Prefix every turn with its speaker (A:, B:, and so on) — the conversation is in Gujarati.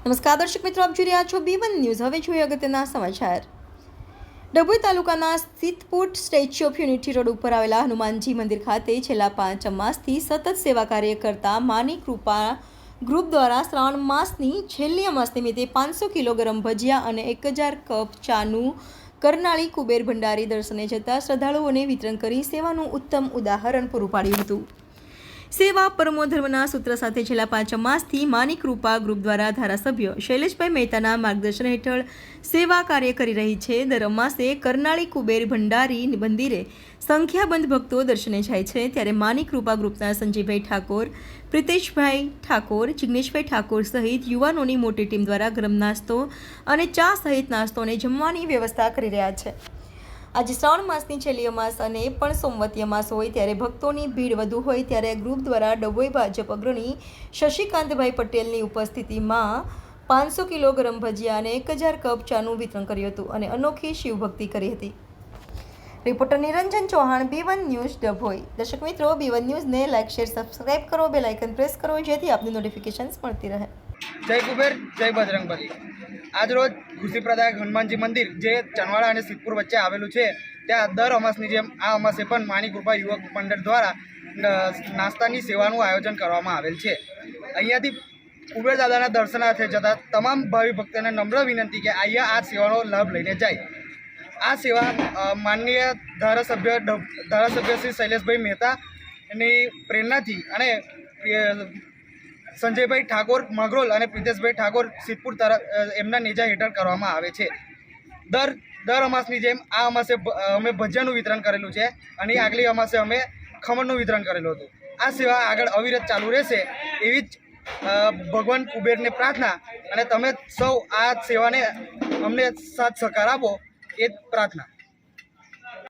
A: નમસ્કાર, દર્શક મિત્રો, આપ જોઈ રહ્યા છો બી વન ન્યૂઝ હવે જોઈએ અગત્યના સમાચાર. ડભોઈ તાલુકાના સ્થિતપુટ સ્ટેચ્યુ ઓફ યુનિટી રોડ ઉપર આવેલા હનુમાનજી મંદિર ખાતે છેલ્લા પાંચ અમાસથી સતત સેવા કાર્ય કરતા માની કૃપા ગ્રુપ દ્વારા શ્રાવણ માસની છેલ્લી અમાસ નિમિત્તે પાંચસો કિલો ગરમ ભજીયા અને એક હજાર કપ ચાનું કરનાળી કુબેર ભંડારી દર્શને જતા શ્રદ્ધાળુઓને વિતરણ કરી સેવાનું ઉત્તમ ઉદાહરણ પૂરું પાડ્યું હતું. સેવા પરમો ધર્મના સૂત્ર સાથે છેલ્લા પાંચ માસથી માની કૃપા ગ્રુપ દ્વારા ધારાસભ્ય શૈલેષભાઈ મહેતાના માર્ગદર્શન હેઠળ સેવા કાર્ય કરી રહી છે. દર અમાસે કરનાળી કુબેર ભંડારી મંદિરે સંખ્યાબંધ ભક્તો દર્શને જાય છે. ત્યારે માની કૃપા ગ્રુપના સંજયભાઈ ઠાકોર, પ્રિતેશભાઈ ઠાકોર, જિગ્નેશભાઈ ઠાકોર સહિત યુવાનોની મોટી ટીમ દ્વારા ગરમ નાસ્તો અને ચા સહિત નાસ્તોને જમવાની વ્યવસ્થા કરી રહ્યા છે. આજે શ્રાવણ માસની છેલ્લી અમાસ અને પણ સોમવતી અમાસ હોય ત્યારે ભક્તોની ભીડ વધુ હોય ત્યારે ગ્રુપ દ્વારા ડભોઈ ભાજપ અગ્રણી શશિકાંતભાઈ પટેલની ઉપસ્થિતિમાં પાંચસો કિલો ગરમ ભજીયા અને એક હજાર કપ ચાનું વિતરણ કર્યું હતું અને અનોખી શિવભક્તિ કરી હતી. Reporter Niranjan Chauhan B one news Dabhoi. દર્શક મિત્રો બી વન ન્યૂઝને લાઇક શેર સબસ્ક્રાઇબ કરો. બે લાઇકન પ્રેસ કરો જેથી આપની નોટિફિકેશન્સ મળતી રહે.
B: જય કુબેર, જય બજરંગબલી. આજરોજ કૃષિપ્રદાયક હનુમાનજી મંદિર જે ચણવાડા અને સિદ્ધપુર વચ્ચે આવેલું છે, ત્યાં દર અમાસની જેમ આ અમાસે પણ માની કૃપા યુવક મંડળ દ્વારા નાસ્તાની સેવાનું આયોજન કરવામાં આવેલ છે. અહીંયાથી કુબેર દાદાના દર્શનાર્થે જતા તમામ ભાવિ ભક્તોને નમ્ર વિનંતી કે અહીંયા આ સેવાનો લાભ લઈને જાય. આ સેવા માનનીય ધારાસભ્ય ધારાસભ્ય શ્રી શૈલેષભાઈ મહેતાની પ્રેરણાથી અને સંજયભાઈ ઠાકોર, મગરોલ અને પ્રિતેશભાઈ ઠાકોર સિદ્ધપુર તરફ એમના નેજા હેઠળ કરવામાં આવે છે. દર દર અમાસની જેમ આ અમાસે અમે ભજીયાનું વિતરણ કરેલું છે અને આગલી અમાસે અમે ખમણનું વિતરણ કરેલું હતું. આ સેવા આગળ અવિરત ચાલુ રહેશે એવી જ ભગવાન કુબેરને પ્રાર્થના અને તમે સૌ આ સેવાને અમને સાથ સહકાર આપો એ પ્રાર્થના.